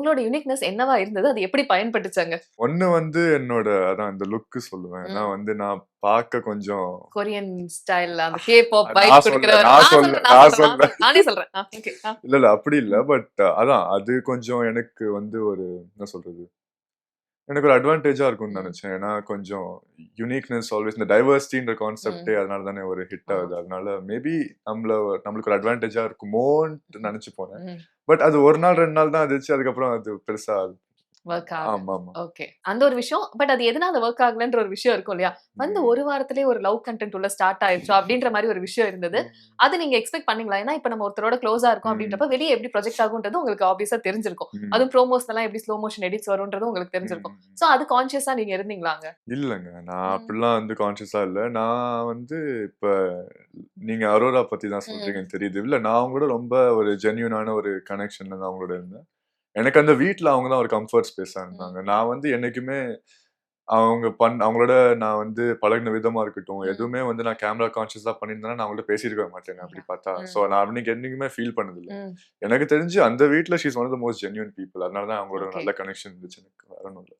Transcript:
உங்களோட யூனிக்னஸ் என்னவா இருந்தது அது எப்படி பயன்பட்டுச்சாங்க ஒண்ணு வந்து என்னோட அதான் இந்த லுக் சொல்லுவேன் ம். வந்து நான் பார்க்க கொஞ்சம் கொரியன் ஸ்டைல்ல அந்த கே பாப் நான் வைப் கொடுக்கிற நான் நான் சொல்றேன், நான் நான் சொல்றேன். நானே சொல்றேன். இல்ல இல்ல அப்படி இல்ல பட் அதான் அது கொஞ்சம் எனக்கு வந்து ஒரு என்ன சொல்றது எனக்கு ஒரு அட்வான்டேஜா இருக்கும்னு. நினைச்சேன் ஏன்னா கொஞ்சம் யூனிக்னஸ் ஆல்வேஸ் இந்த டைவர்சிட்டின்ற கான்செப்டே. அதனால தானே ஒரு ஹிட். ஆகுது அதனால மேபி நம்மள நம்மளுக்கு ஒரு அட்வான்டேஜா இருக்குமோன்னு நினைச்சு போனேன். பட் அது ஒரு நாள் ரெண்டு நாள் தான் இருந்துச்சு. அதுக்கப்புறம் அது பெருசா ஒர்க் ஆகும் ஆமா ஆமா. ஓகே அந்த ஒரு விஷயம் பட் அது எதனால ஒர்க் ஆகலன்ற ஒரு விஷயம் இருக்கும் இல்லையா? வந்து. ஒரு வாரத்திலே ஒரு லவ் கண்டென்ட் உள்ள ஸ்டார்ட் ஆயிடுச்சோ அப்படின்ற மாதிரி ஒரு விஷயம் இருந்தது. அது நீங்க எக்ஸ்பெக்ட் பண்ணீங்களா? ஏன்னா இப்ப நம்ம ஒருத்தரோட க்ளோஸா இருக்கும். அப்படின்றப்ப வெளியே எப்படி ப்ரொஜெக்ட் ஆகுன்றது உங்களுக்கு ஆப்வியஸா தெரிஞ்சிருக்கும். அதுவும் ப்ரோமோஸ் எல்லாம் எப்படி ஸ்லோ மோஷன் எடிட்ஸ் வரும்ன்றது உங்களுக்கு தெரிஞ்சிருக்கும். சோ அது கான்சியஸா நீங்க இருந்தீங்களாங்க இல்லைங்க. நான். அப்படிலாம் வந்து கான்சியஸா இல்ல. நான் வந்து இப்ப நீங்க அரோரா பத்தி தான் சொல்றீங்கன்னு தெரியுது. இல்ல நான் அவங்களோட ரொம்ப ஒரு ஜென்யூனான ஒரு கனெக்ஷன்ல தான் அவங்களோட இருந்தேன். எனக்கு அந்த வீட்ல அவங்க தான் ஒரு கம்ஃபர்ட் ஸ்பேஸா இருந்தாங்க. நான் வந்து என்னைக்குமே அவங்க பண் அவங்களோட நான் வந்து பழகின விதமா இருக்கட்டும். எதுவுமே வந்து நான் கேமரா கான்சியஸா பண்ணியிருந்தேன்னா நான் அவங்கள்ட்ட பேசியிருக்க மாட்டேங்க அப்படி பார்த்தா. ஸோ நான் அன்னைக்கு என்னைக்குமே ஃபீல் பண்ணதில்லை. ம். எனக்கு தெரிஞ்சு அந்த வீட்ல she's one of the most genuine people அதனால தான் அவங்களோட. நல்ல கனெக்ஷன் இருந்துச்சு எனக்கு. ஒன்றும் இல்லை.